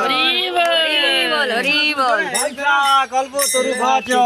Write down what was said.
হরি বল হরি বল গল্প তরু